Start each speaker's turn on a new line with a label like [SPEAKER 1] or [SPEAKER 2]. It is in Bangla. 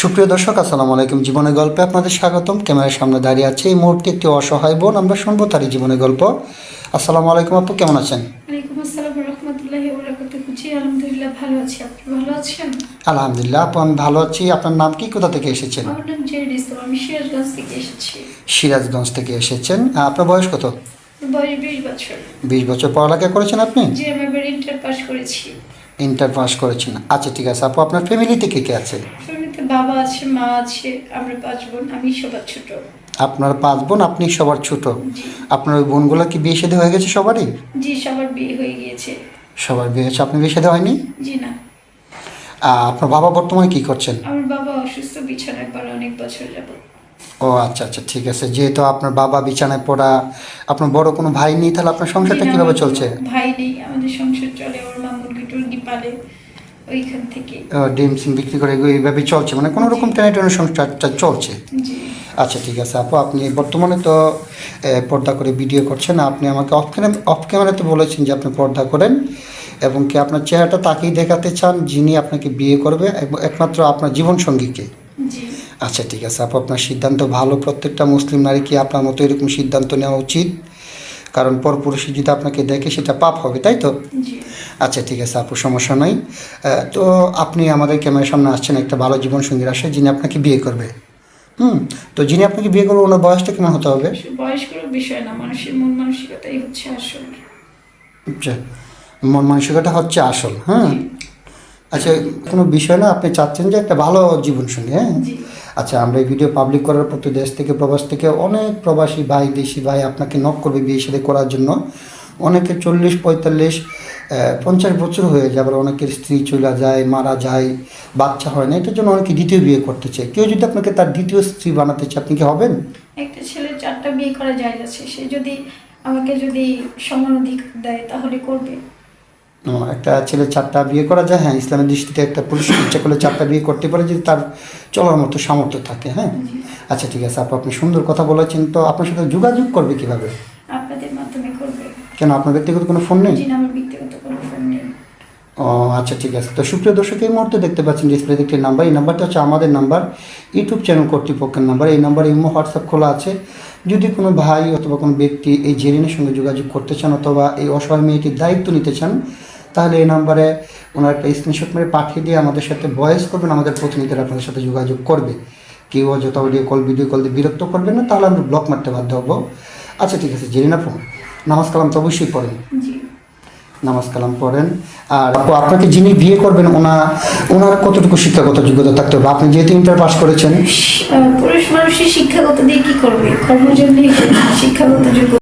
[SPEAKER 1] সুপ্রিয় দর্শক আসসালামু আলাইকুম। জীবনের গল্পে আপনাদের স্বাগতম। ক্যামেরার সামনে দাঁড়িয়ে আছে। এই মুহূর্তে একটি অসহায় বোন আমরা শুনব তারই জীবনের গল্প। আসসালামু আলাইকুম আপু কেমন আছেন?
[SPEAKER 2] আলহামদুলিল্লাহ
[SPEAKER 1] আপু আমি ভালো আছি। আপনার নাম কি? কোথা থেকে এসেছেন?
[SPEAKER 2] সিরাজগঞ্জ থেকে
[SPEAKER 1] এসেছেন। আপনার বয়স কত?
[SPEAKER 2] বিশ বছর।
[SPEAKER 1] পড়ালেখা করেছেন আপনি?
[SPEAKER 2] ইন্টার পাস করেছি।
[SPEAKER 1] ইন্টার পাস করেছেন। আচ্ছা ঠিক আছে। আপু আপনার ফ্যামিলিতে কে কে আছে?
[SPEAKER 2] বাবা আছে মা আছে আমরা পাঁচ বোন আমি সবার ছোট।
[SPEAKER 1] আপনার পাঁচ বোন আপনি সবার ছোট। আপনার ওই বোনগুলো কি বিয়ে শাদী হয়ে গেছে সবারই?
[SPEAKER 2] জি সবার বিয়ে হয়ে গিয়েছে।
[SPEAKER 1] সবার বিয়ে হয়েছে আপনি বিয়ে শাদী হয়নি?
[SPEAKER 2] জি না।
[SPEAKER 1] আপনার বাবা বর্তমানে কি করছেন?
[SPEAKER 2] আমার বাবা অসুস্থ বিছানায় পড়া অনেক বছর যাব
[SPEAKER 1] ও আচ্ছা আচ্ছা ঠিক আছে। যেহেতু আপনার বাবা বিছানায় পড়া আপনার বড় কোনো ভাই নেই তাহলে আপনার সংসারটা কীভাবে চলছে?
[SPEAKER 2] ভাই নেই আমাদের সংসার চলে আমার মা মুরগি টুরগি পালে। ওইখান থেকে।
[SPEAKER 1] ডিম সিম বিক্রি করে এইভাবে চলছে মানে কোনো রকম টেনে টেনে সংসারটা চলছে। আচ্ছা ঠিক আছে। আপু আপনি বর্তমানে তো পর্দা করে ভিডিও করছেন আপনি আমাকে অফ ক্যামেরা অফ ক্যামেরাতে বলেছেন যে আপনি পর্দা করেন এবং কি আপনার চেহারাটা তাকেই দেখাতে চান যিনি আপনাকে বিয়ে করবে একমাত্র আপনার জীবনসঙ্গীকে। আচ্ছা ঠিক আছে। আপু আপনার সিদ্ধান্ত ভালো প্রত্যেকটা মুসলিম নারী কি আপনার মতো এরকম সিদ্ধান্ত নেওয়া উচিত? কারণ পরপুরুষে যদি আপনাকে দেখে সেটা পাপ হবে তাই তো?
[SPEAKER 2] জি।
[SPEAKER 1] আচ্ছা ঠিক আছে আপু সমস্যা নাই। তো আপনি আমাদের ক্যামেরার সামনে আসছেন একটা ভালো জীবনসঙ্গীর আসে যিনি আপনাকে বিয়ে করবে। হুম তো যিনি আপনাকে বিয়ে করবে ওনার বয়সটা কেমন হতে হবে?
[SPEAKER 2] বয়স কোনো বিষয় না মানুষের মন মানসিকতাই হচ্ছে আসল।
[SPEAKER 1] আচ্ছা মন মানসিকতা হচ্ছে আসল হ্যাঁ আচ্ছা কোনো বিষয় না আপনি চাচ্ছেন যে একটা ভালো জীবনসঙ্গী হ্যাঁ? আচ্ছা আমরা এই ভিডিও পাবলিক করার পর তো দেশ থেকে প্রবাস থেকে অনেক প্রবাসী ভাই দেশি ভাই আপনাকে নক করবে বিয়ে সাথে করার জন্য। অনেকে চল্লিশ পঁয়তাল্লিশ পঞ্চাশ বছর হয়ে যায় আবার অনেকের স্ত্রী চলে যায় মারা যায় বাচ্চা হয় না এটার জন্য অনেকে দ্বিতীয় বিয়ে করতে চায়। কেউ যদি আপনাকে তার দ্বিতীয় স্ত্রী বানাতে চায় আপনি কি হবেন?
[SPEAKER 2] একটা ছেলে চারটা বিয়ে করা যায় আছে সে যদি আমাকে যদি সমান অধিকার দেয় তাহলে করবে।
[SPEAKER 1] একটা ছেলে চারটা বিয়ে করা যায় হ্যাঁ ইসলামের দৃষ্টিতে একটা পুরুষ ইচ্ছা করলে চারটা বিয়ে করতে পারে যদি তার চলার মতো সামর্থ্য থাকে হ্যাঁ? আচ্ছা ঠিক আছে আপু আপনি সুন্দর কথা বলেছেন তো আপনার সাথে যোগাযোগ করবে কীভাবে?
[SPEAKER 2] আপনাদের মাধ্যমে করবে।
[SPEAKER 1] কেন আপনার ব্যক্তিগত কোনো ফোন নেই
[SPEAKER 2] জি না, আমার ব্যক্তিগত কোনো ফোন নেই
[SPEAKER 1] ও আচ্ছা ঠিক আছে। তো সুপ্রিয় দর্শক, এই মুহূর্তে দেখতে পাচ্ছেন ডিসপ্লেতে একটি নাম্বার এই নাম্বারটা হচ্ছে আমাদের নাম্বার ইউটিউব চ্যানেল কর্তৃপক্ষের নাম্বার এই নাম্বারে ইমো হোয়াটসঅ্যাপ খোলা আছে। যদি কোনো ভাই অথবা কোনো ব্যক্তি এই জেরিনের সঙ্গে যোগাযোগ করতে চান অথবা এই অসহায় মেয়েটির দায়িত্ব নিতে চান, তাহলে এই নাম্বারে ওনার একটা স্ক্রিনশট মেরে পাঠিয়ে দিয়ে আমাদের সাথে ভয়েস করবেন, আমাদের প্রতিনিধিরা আপনাদের সাথে যোগাযোগ করবে। কেউ অযথা অডিও কল ভিডিও কল দিয়ে বিরক্ত করবেন না, তাহলে আমরা ব্লক মারতে বাধ্য হব। আচ্ছা ঠিক আছে, জেরিনা ফোন। নামাজ কালাম তো অবশ্যই পড়েন নামাজ কালাম পড়েন। আর আপু, আপনাকে যিনি বিয়ে করবেন, ওনা, ওনার কতটুকু শিক্ষাগত যোগ্যতা থাকতে হবে? আপনি যেহেতু ইন্টার পাস করেছেন।
[SPEAKER 2] পুরুষ মানুষের শিক্ষাগত দিয়ে কি করবে? কর্মজন্য শিক্ষাগত যোগ্য